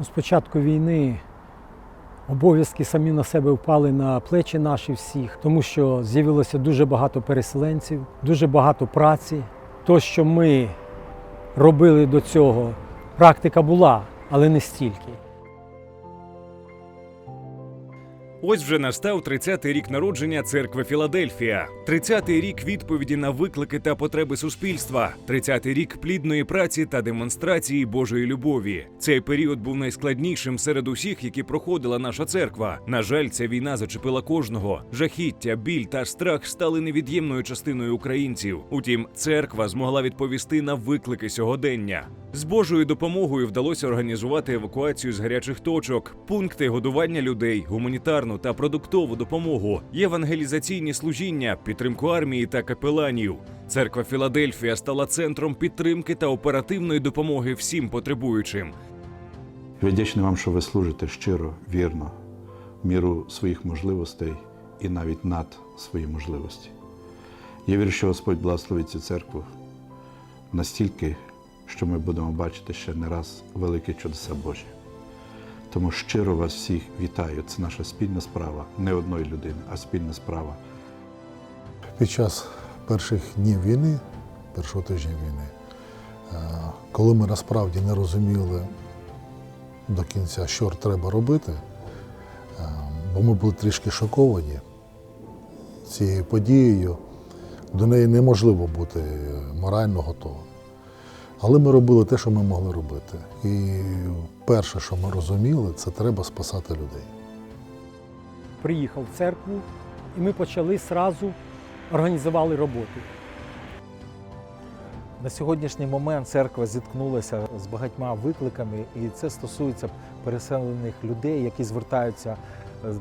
З початку війни обов'язки самі на себе впали на плечі наші всіх, тому що з'явилося дуже багато переселенців, дуже багато праці. То, що ми робили до цього, практика була, але не стільки. Ось вже настав 30-й рік народження церкви Філадельфія, 30-й рік відповіді на виклики та потреби суспільства, 30-й рік плідної праці та демонстрації Божої любові. Цей період був найскладнішим серед усіх, які проходила наша церква. На жаль, ця війна зачепила кожного. Жахіття, біль та страх стали невід'ємною частиною українців. Утім, церква змогла відповісти на виклики сьогодення. З Божою допомогою вдалося організувати евакуацію з гарячих точок, пункти годування людей, гуманітарну та продуктову допомогу, євангелізаційні служіння, підтримку армії та капеланів. Церква Філадельфія стала центром підтримки та оперативної допомоги всім потребуючим. Вдячний вам, що ви служите щиро, вірно, міру своїх можливостей і навіть над свої можливості. Я вірю, що Господь благословить цю церкву настільки, що ми будемо бачити ще не раз великі чудеса Божі. Тому щиро вас всіх вітаю. Це наша спільна справа, не одної людини, а спільна справа. Під час перших днів війни, першого тижня війни, е, коли ми насправді не розуміли до кінця, що треба робити, е, бо ми були трішки шоковані цією подією, до неї неможливо бути морально готовим. Але ми робили те, що ми могли робити. І перше, що ми розуміли, це треба спасати людей. Приїхав в церкву, і ми почали сразу організували роботу. На сьогоднішній момент церква зіткнулася з багатьма викликами, і це стосується переселених людей, які звертаються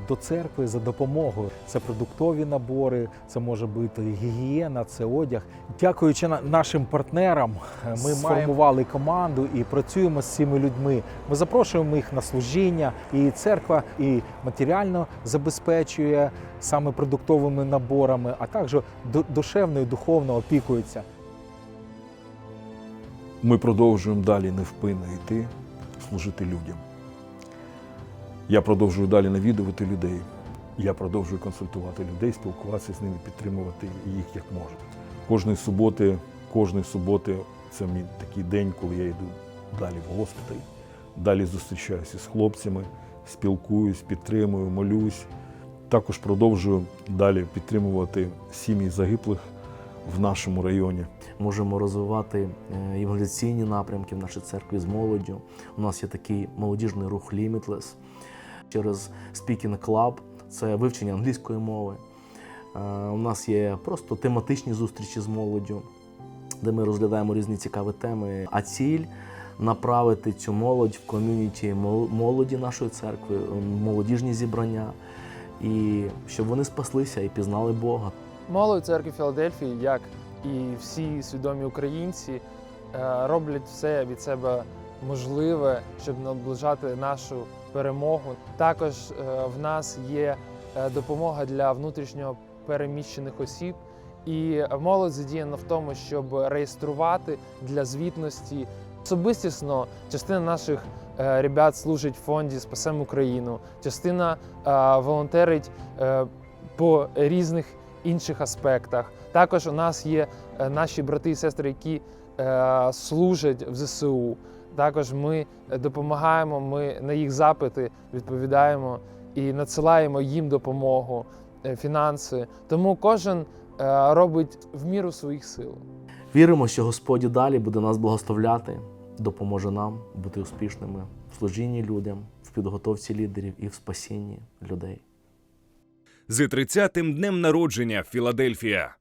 до церкви за допомогою. Це продуктові набори, це може бути гігієна, це одяг. Дякуючи нашим партнерам, е, ми сформували команду і працюємо з цими людьми. Ми запрошуємо їх на служіння, і церква і матеріально забезпечує саме продуктовими наборами, а також ду- душевно і духовно опікується. Ми продовжуємо далі невпинно йти, служити людям. Я продовжую далі навідувати людей. Я продовжую консультувати людей, спілкуватися з ними, підтримувати їх як можу. Кожної суботи, кожної суботи це мій такий день, коли я йду далі в госпіталь, далі зустрічаюся з хлопцями, спілкуюсь, підтримую, молюсь. Також продовжую далі підтримувати сім'ї загиблих в нашому районі. можемо розвивати е, напрямки в нашій церкві з молоддю. У нас є такий молодіжний рух Limitless через Speaking Club, це вивчення англійської мови. Е, У нас є просто тематичні зустрічі з молоддю, де ми розглядаємо різні цікаві теми. А ціль направити цю молодь в ком'юніті мол- молоді нашої церкви, е, молодіжні зібрання, і щоб вони спаслися і пізнали Бога. Молодь церкви Філадельфії, як і всі свідомі українці, е, роблять все від себе можливе, щоб наближати нашу перемогу. Також е, в нас є е, допомога для внутрішньо переміщених осіб. І молодь задіяна в тому, щоб реєструвати для звітності. Особистісно частина наших е, ребят служить в фонді Спасем Україну, частина волонтерить по різних інших аспектах. Також у нас є наші брати і сестри, які служать в ЗСУ. Також ми допомагаємо, ми на їх запити відповідаємо і надсилаємо їм допомогу, е, фінанси. Тому кожен е, робить в міру своїх сил. Віримо, що Господь і далі буде нас благословляти, допоможе нам бути успішними в служінні людям, в підготовці лідерів і в спасінні людей. З 30-тим днем народження Філадельфія.